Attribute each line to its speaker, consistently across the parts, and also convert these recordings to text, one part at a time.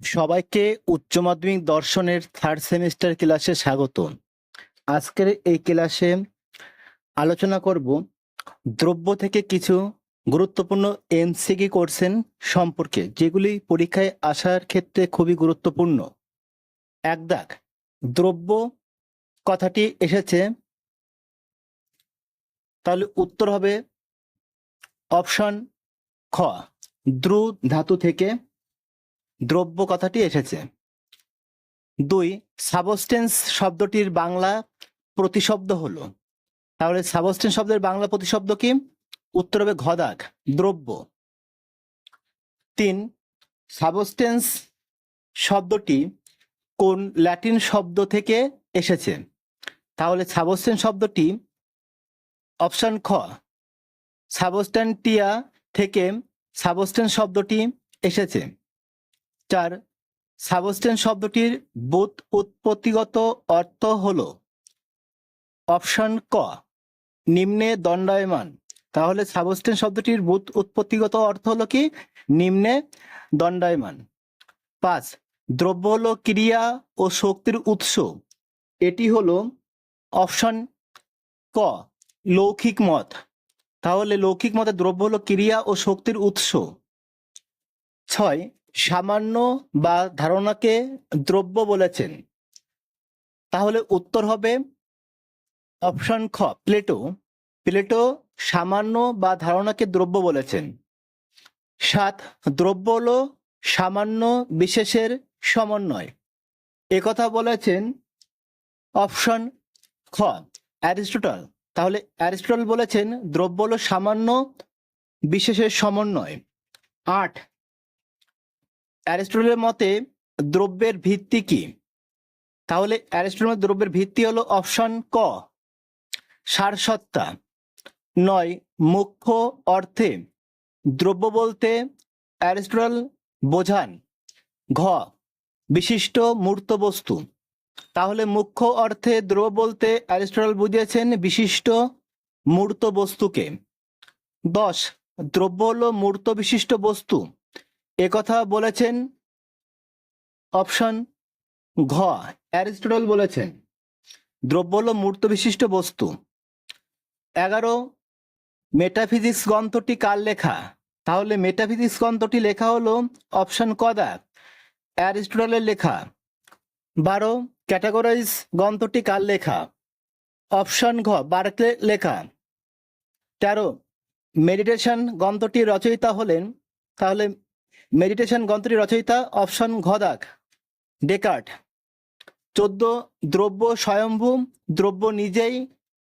Speaker 1: সবাইকে উচ্চ মাধ্যমিক দর্শনের থার্ড সেমিস্টার ক্লাসে স্বাগত আজকের এই ক্লাসে আলোচনা করব দ্রব্য থেকে কিছু গুরুত্বপূর্ণ এমসিকি কোর্সেন সম্পর্কে, যেগুলি পরীক্ষায় আসার ক্ষেত্রে খুবই গুরুত্বপূর্ণ। এক দাগ, দ্রব্য কথাটি এসেছে, তাহলে উত্তর হবে অপশন খ, দ্রু ধাতু থেকে দ্রব্য কথাটি এসেছে। দুই, সাবস্টেন্স শব্দটির বাংলা প্রতিশব্দ হলো। তাহলে সাবস্টেন্স শব্দের বাংলা প্রতিশব্দ কি? উত্তর হবে ঘদাক, দ্রব্য। তিন, সাবস্টেন্স শব্দটি কোন ল্যাটিন শব্দ থেকে এসেছে? তাহলে সাবস্টেন্স শব্দটি অপশন খ সাবস্ট্যান্টিয়া থেকে সাবস্টেন্স শব্দটি এসেছে। চার সাবস্টেন্স শব্দটির বোধ উৎপত্তিগত অর্থ হল অপশন ক, নিম্নে দণ্ডায়মান। তাহলে সাবস্টেন্স শব্দটির বোধ উৎপত্তিগত অর্থ হলো কি? নিম্নে দণ্ডায়মান। পাঁচ দ্রব্য হলো ক্রিয়া ও শক্তির উৎস। এটি হলো অপশন ক, লৌকিক মত। তাহলে লৌকিক মতে দ্রব্য হলো ক্রিয়া ও শক্তির উৎস। ছয় সামান্য বা ধারণাকে দ্রব্য বলেছেন। তাহলে উত্তর হবে অপশন খ, প্লেটো। প্লেটো সামান্য বা ধারণাকে দ্রব্য বলেছেন। সাত, দ্রব্য হল সামান্য বিশেষের সমন্বয়। একথা বলেছেন অপশন খ, অ্যারিস্টটল। তাহলে অ্যারিস্টটল বলেছেন দ্রব্য হল সামান্য বিশেষের সমন্বয়। আট অ্যারিস্টটলের মতে দ্রব্যের ভিত্তি কি? তাহলে অ্যারিস্টটলের দ্রব্যের ভিত্তি হলো অপশন ক, সারসত্তা। নয়, মুখ্য অর্থে দ্রব্য বলতে অ্যারিস্টটল বোঝান। ঘ, বিশিষ্ট মূর্ত বস্তু। তাহলে মুখ্য অর্থে দ্রব্য বলতে অ্যারিস্টটল বুঝিয়েছেন বিশিষ্ট মূর্ত বস্তুকে। দশ, দ্রব্য হলো মূর্ত বিশিষ্ট বস্তু। একথা বলেছেন অপশন ঘ, অ্যারিস্টটল বলেছেন। দ্রব্য হল মূর্ত বিশিষ্ট বস্তু। এগারো মেটাফিজিক্স গ্রন্থটি কার লেখা? তাহলে মেটাফিজিক্স গ্রন্থটি লেখা হলো অপশন কদা অ্যারিস্টটলের লেখা। বারো ক্যাটাগরাইজ গ্রন্থটি কার লেখা? অপশন ঘ, বার্কলে লেখা। তেরো মেডিটেশন গ্রন্থটি রচয়িতা হলেন, তাহলে মেডিটেশন গ্রন্থটি রচয়িতা অপশন ঘদাক। ডেকার্ট, চোদ্দ দ্রব্য স্বয়ম্ভু, দ্রব্য নিজেই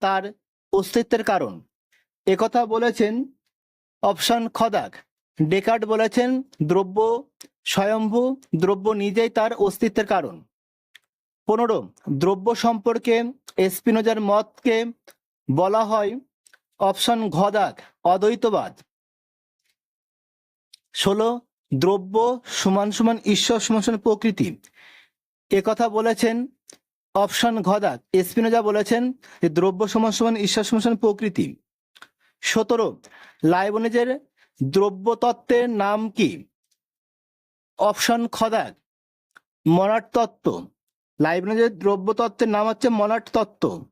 Speaker 1: তার অস্তিত্বের কারণ। একথা বলেছেন অপশন খদাক। ডেকার্ট বলেছেন দ্রব্য স্বয়ম্ভু, দ্রব্য নিজেই তার অস্তিত্বের কারণ। পনেরো, দ্রব্য সম্পর্কে এসপিনোজার মতকে বলা হয় অপশন ঘদাক, অদ্বৈতবাদ। ষোলো দ্রব্য সমান সমান ঈশ্বর সমান সমান প্রকৃতি। একথা বলেছেন অপশন ঘদাক। এসপিনোজা বলেছেন যে দ্রব্য সমান সমান ঈশ্বর সমান সমান প্রকৃতি। সতেরো, লাইবনেজের দ্রব্য তত্ত্বের নাম কি? অপশন খদাক, মনাট তত্ত্ব। লাইবনেজের দ্রব্য তত্ত্বের নাম হচ্ছে মনাট তত্ত্ব।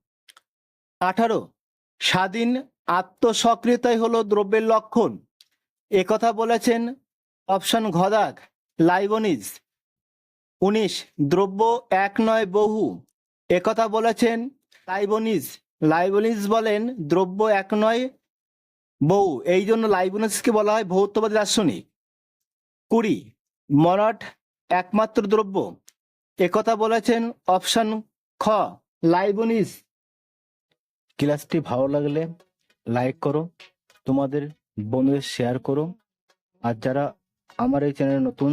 Speaker 1: আঠারো, স্বাধীন আত্মসক্রিয়তাই হলো দ্রব্যের লক্ষণ। একথা বলেছেন অপশন ঘদাক লাইবনিজ উনিশ, দ্রব্য এক নয় বহু। একথা বলেছেন লাইবনিজ লাইবনিজ বলেন দ্রব্য এক নয় বহু। এই জন্য লাইবনিজকে বলা হয় ভৌতবাদী দার্শনিক। কুড়ি, মরাট একমাত্র দ্রব্য। একথা বলেছেন অপশন খ লাইবনিজ ক্লাসটি ভালো লাগলে লাইক করো, তোমাদের বন্ধুদের শেয়ার করো। আর যারা আমার এই চ্যানেল নতুন,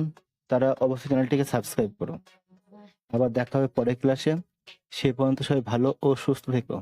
Speaker 1: তারা অবশ্যই চ্যানেলটিকে সাবস্ক্রাইব করো। আবার দেখা হবে পরের ক্লাসে সে পর্যন্ত সবাই ভালো ও সুস্থ থেকো।